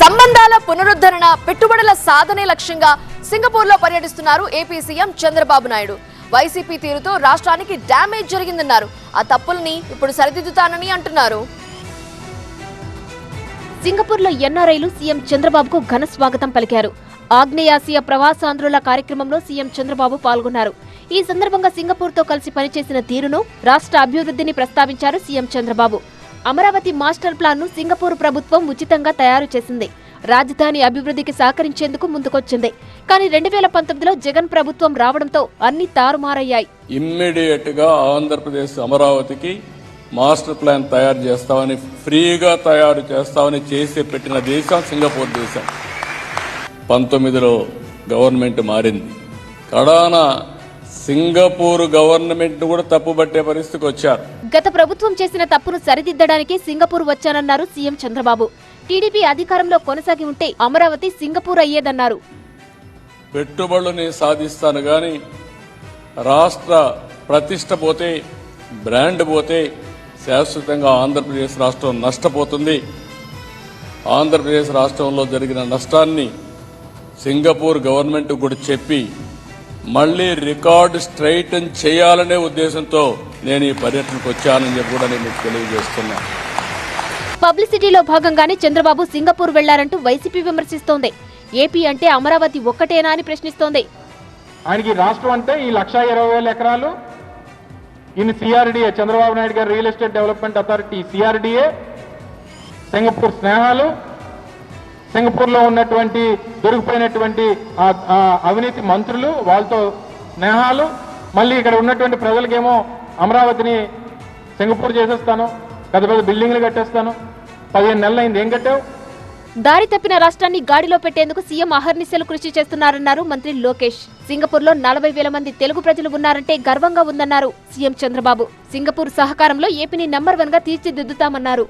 సంబంధాల పునరుద్ధరణ పెట్టుబడుల సాధనే లక్ష్యంగా సింగపూర్లో పర్యటిస్తున్నారు AP CM Chandrababu Naidu. YCP తీరుతో రాష్ట్రానికి డ్యామేజ్ జరిగిందన్నారు. ఆ తప్పుల్ని ఇప్పుడు సరిదిద్దుతానని అంటున్నారు. సింగపూర్లో ఎన్ఆర్ఐలు సీఎం చంద్రబాబుకు ఘన స్వాగతం పలికారు. ఆగ్నేయాసియా ప్రవాసాంధ్రుల కార్యక్రమంలో సీఎం చంద్రబాబు పాల్గొన్నారు. ఈ సందర్భంగా సింగపూర్తో కలిసి పనిచేసిన తీరును రాష్ట్ర అభివృద్ధిని ప్రస్తావించారు సీఎం చంద్రబాబు. అమరావతి మాస్టర్ ప్లాన్ను సింగపూర్ ప్రభుత్వం ఉచితంగా తయారు చేసింది. రాజధాని అభివృద్ధికి సహకరించేందుకు ముందుకొచ్చింది. కానీ రెండు వేల పంతొమ్మిదిలో జగన్ ప్రభుత్వం రావడంతో అన్ని తారుమారయ్యాయి. ఇమ్మీడియట్గా ఆంధ్రప్రదేశ్ అమరావతికి మాస్టర్ ప్లాన్ తయారు చేస్తామని ఫ్రీగా తయారు చేస్తామని చేసి పెట్టిన దేశం సింగపూర్ దేశం. పంతొమ్మిదిలో గవర్నమెంట్ మారింది. కడానా సింగపూర్ గవర్నమెంట్ కూడా తప్పుపట్టే పరిస్థితికి వచ్చారు. గత ప్రభుత్వం చేసిన తప్పును సరిదిద్దడానికి సింగపూర్ వచ్చానన్నారు సీఎం చంద్రబాబు. టీడీపీ అధికారంలో కొనసాగి ఉంటే అమరావతి సింగపూర్ అయ్యేదన్నారు. పెట్టుబడులని సాధిస్తాను కానీ రాష్ట్ర ప్రతిష్ట పోతే బ్రాండ్ పోతే శాశ్వతంగా ఆంధ్రప్రదేశ్ రాష్ట్రం నష్టపోతుంది. ఆంధ్రప్రదేశ్ రాష్ట్రంలో జరిగిన నష్టాన్ని సింగపూర్ గవర్నమెంట్ కూడా చెప్పి మళ్ళీ రికార్డు స్ట్రైటన్ చేయాలనే ఉద్దేశంతో నేను ఈ పర్యటనకు వచ్చానని చెప్పి కూడా నేను మీకు తెలియజేస్తున్నాను పబ్లిసిటీలో భాగంగానే చంద్రబాబు సింగపూర్ వెళ్ళారంటూ వైసీపీ విమర్శిస్తోంది. ఏపీ అంటే అమరావతి ఒక్కటేనా అని ప్రశ్నిస్తోంది. ఆయనకి రాష్ట్రం అంటే ఈ లక్ష ఇరవై వేల ఎకరాలు. ఈయన CRDA Chandrababu Naidu garu real estate development authority CRDA Singapore స్నేహాలు సింగపూర్లో ఉన్నటువంటి దొరికిపోయినటువంటి అవినీతి మంత్రులు వాళ్ళతో స్నేహాలు మళ్ళీ ఇక్కడ ఉన్నటువంటి ప్రజలకేమో అమరావతిని సింగపూర్ చేసేస్తాను పెద్ద పెద్ద బిల్డింగ్లు కట్టేస్తాను. పదిహేను నెలలు అయింది ఏం కట్టావు? దారి తప్పిన రాష్ట్రాన్ని గాడిలో పెట్టేందుకు సీఎం అహర్నిశలు కృషి చేస్తున్నారన్నారు మంత్రి లోకేష్. సింగపూర్లో నలభై వేల మంది తెలుగు ప్రజలు ఉన్నారంటే గర్వంగా ఉందన్నారు సీఎం చంద్రబాబు. సింగపూర్ సహకారంలో ఏపీని నంబర్ వన్గా తీర్చిదిద్దుతామన్నారు.